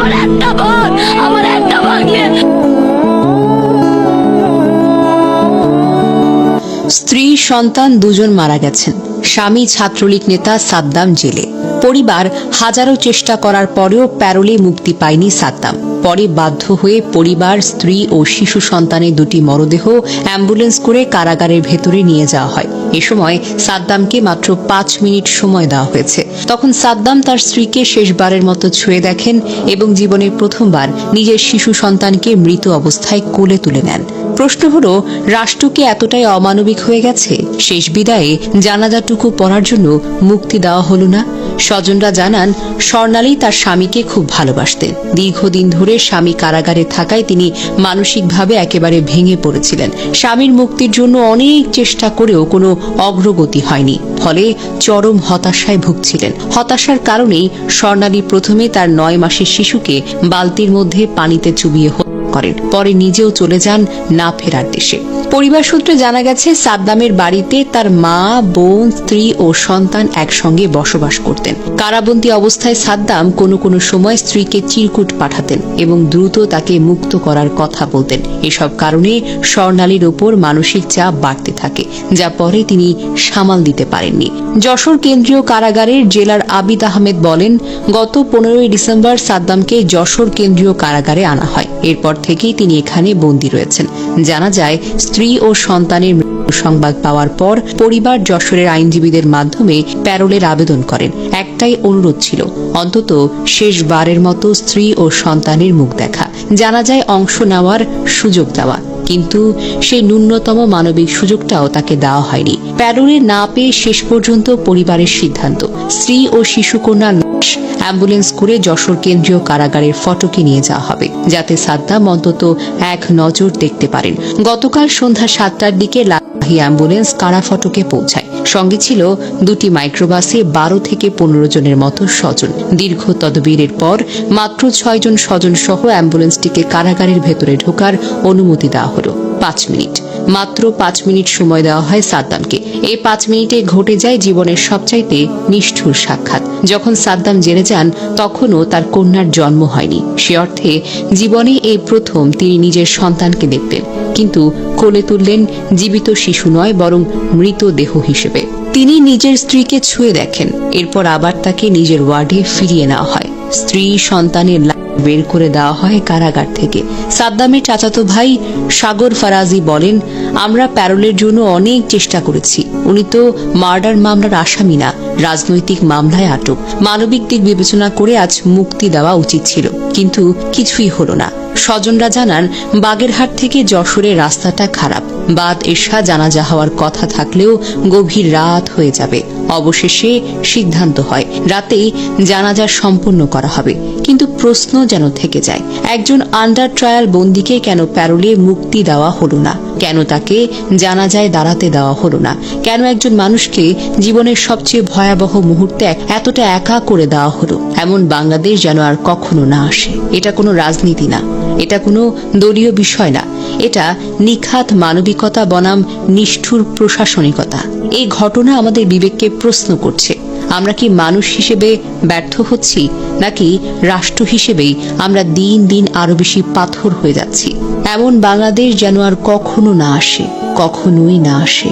আমার একটা বোন আমার একটা স্ত্রী, সন্তান দুজন মারা গেছেন। স্বামী, ছাত্রলীগ নেতা সাদ্দাম জেলে। পরিবার হাজারো চেষ্টা করার পরেও প্যারোলে মুক্তি পায়নি সাদ্দাম। পরে বাধ্য হয়ে পরিবার, স্ত্রী ও শিশু সন্তানের দুটি মরদেহ অ্যাম্বুলেন্স করে কারাগারের ভেতরে নিয়ে যাওয়া হয়। এ সময় সাদ্দামকে মাত্র পাঁচ মিনিট সময় দেওয়া হয়েছে। তখন সাদ্দাম তার স্ত্রীকে শেষবারের মতো ছুঁয়ে দেখেন এবং জীবনের প্রথমবার নিজের শিশু সন্তানকে মৃত অবস্থায় কোলে তুলে নেন। প্রশ্ন হলো, রাষ্ট্র কি এতটাই অমানবিক হয়ে গেছে? শেষ বিদায়ে জানাজাটুকু পড়ার জন্য মুক্তি দেওয়া হল না? স্বজনরা জানান, স্বর্ণালী তার স্বামীকে খুব ভালোবাসতেন দীর্ঘদিন ধরে স্বামী কারাগারে থাকায় তিনি মানসিকভাবে একেবারে ভেঙে পড়েছিলেন। স্বামীর মুক্তির জন্য অনেক চেষ্টা করেও কোনো অগ্রগতি হয়নি, ফলে চরম হতাশায় ভুগছিলেন। হতাশার কারণেই স্বর্ণালী প্রথমে তার নয় মাসের শিশুকে বালতির মধ্যে পানিতে চুবিয়ে করেন। পরে নিজেও চলে যান না ফেরার দেশে। পরিবার সূত্রে জানা গেছে, সাদ্দামের বাড়িতে তার মা, বোন, স্ত্রী ও সন্তান একসঙ্গে বসবাস করতেন। কারাবন্দী অবস্থায় সাদ্দাম কোনো কোনো সময় স্ত্রীকে চিরকুট পাঠাতেন এবং দ্রুত তাকে মুক্ত করার কথা বলতেন। এসব কারণে স্বর্ণালীর ওপর মানসিক চাপ বাড়তে থাকে, যা পরে তিনি সামাল দিতে পারেননি। যশোর কেন্দ্রীয় কারাগারের জেলার আবিদ আহমেদ বলেন, গত পনেরোই ডিসেম্বর সাদ্দামকে যশোর কেন্দ্রীয় কারাগারে আনা হয়। এরপর থেকেই তিনি এখানে বন্দী রয়েছেন। জানা যায়, স্ত্রী ও সন্তানের মৃত্যু সংবাদ পাওয়ার পর পরিবার যশোরের আইনজীবীদের মাধ্যমে প্যারোলের আবেদন করেন। একটাই অনুরোধ ছিল, অন্তত শেষবারের মতো স্ত্রী ও সন্তানের মুখ দেখা। জানা যায়, অংশ নেওয়ার সুযোগ দেওয়া। কিন্তু সেই ন্যূনতম মানবিক সুযোগটাও তাকে দেওয়া হয়নি। প্যারোলে না পেয়ে শেষ পর্যন্ত পরিবারের সিদ্ধান্ত। স্ত্রী ও শিশুকন্যার লাশ অ্যাম্বুলেন্স করে যশোর কেন্দ্রীয় কারাগারের ফটকে নিয়ে যাওয়া হবে, যাতে সাদ্দাম অন্তত এক নজর দেখতে পারেন। গতকাল সন্ধ্যা সাতটার দিকে লাহি অ্যাম্বুলেন্স কারা ফটকে পৌঁছায়। সঙ্গে ছিল দুটি মাইক্রোবাসে বারো থেকে পনেরো জনের মতো স্বজন। দীর্ঘ তদবিরের পর মাত্র ছয়জন স্বজন সহ অ্যাম্বুলেন্সটিকে কারাগারের ভেতরে ঢোকার অনুমতি দেওয়া হলো। পাঁচ মিনিট। মাত্র পাঁচ মিনিট সময় দেওয়া হয় সাদ্দামকে। এই পাঁচ মিনিটে ঘটে যায় জীবনের সবচাইতে নিষ্ঠুর সাক্ষাৎ। যখন সাদ্দাম জেনে যান, তখনও তার কন্যার জন্ম হয়নি। সে অর্থে জীবনে এই প্রথম তিনি নিজের সন্তানকে দেখতেন। কিন্তু কোলে তুললেন জীবিত শিশু নয়, বরং মৃত দেহ হিসেবে। তিনি নিজের স্ত্রীকে ছুঁয়ে দেখেন। এরপর আবার তাকে নিজের ওয়ার্ডে ফিরিয়ে নেওয়া হয়। স্ত্রী সন্তানের বের করে দেওয়া হয় কারাগার থেকে। সাদ্দামের চাচাতো ভাই সাগর ফারাজি বলেন, আমরা প্যারোলের জন্য অনেক চেষ্টা করেছি। উনি তো মার্ডার মামলার আসামি না, রাজনৈতিক মামলায় আটক। মানবিক দিক বিবেচনা করে আজ মুক্তি দেওয়া উচিত ছিল, কিন্তু কিছুই হলো না। স্বজনরা জানান, বাগেরহাট থেকে যশোরের রাস্তাটা খারাপ। বাদ এশা জানাজা হওয়ার কথা থাকলেও গভীর রাত হয়ে যাবে। অবশেষে সিদ্ধান্ত হয়। রাতেই জানাজা সম্পন্ন করা হবে। কিন্তু প্রশ্ন যেন থেকে যায়, একজন আন্ডার ট্রায়াল বন্দীকে কেন প্যারোলে মুক্তি দেওয়া হলো না? কেন তাকে জানাজায় দাঁড়াতে দেওয়া হলো না? কেন একজন মানুষকে জীবনের সবচেয়ে ভয়াবহ মুহূর্তে এতটা একা করে দেওয়া হলো? এমন বাংলাদেশ যেন আর কখনো না আসে। এটা কোনো রাজনীতি না। এটা কোনো দলীয় বিষয় না। এটা নিখাত মানবিকতা বনাম নিষ্ঠুর প্রশাসনিকতা। এই ঘটনা আমাদের বিবেককে প্রশ্ন করছে। আমরা কি মানুষ হিসেবে ব্যর্থ হচ্ছি, নাকি রাষ্ট্র হিসেবেই আমরা দিন দিন আরও বেশি পাথর হয়ে যাচ্ছি? এমন বাংলাদেশ যেন আর কখনো না আসে, কখনোই না আসে।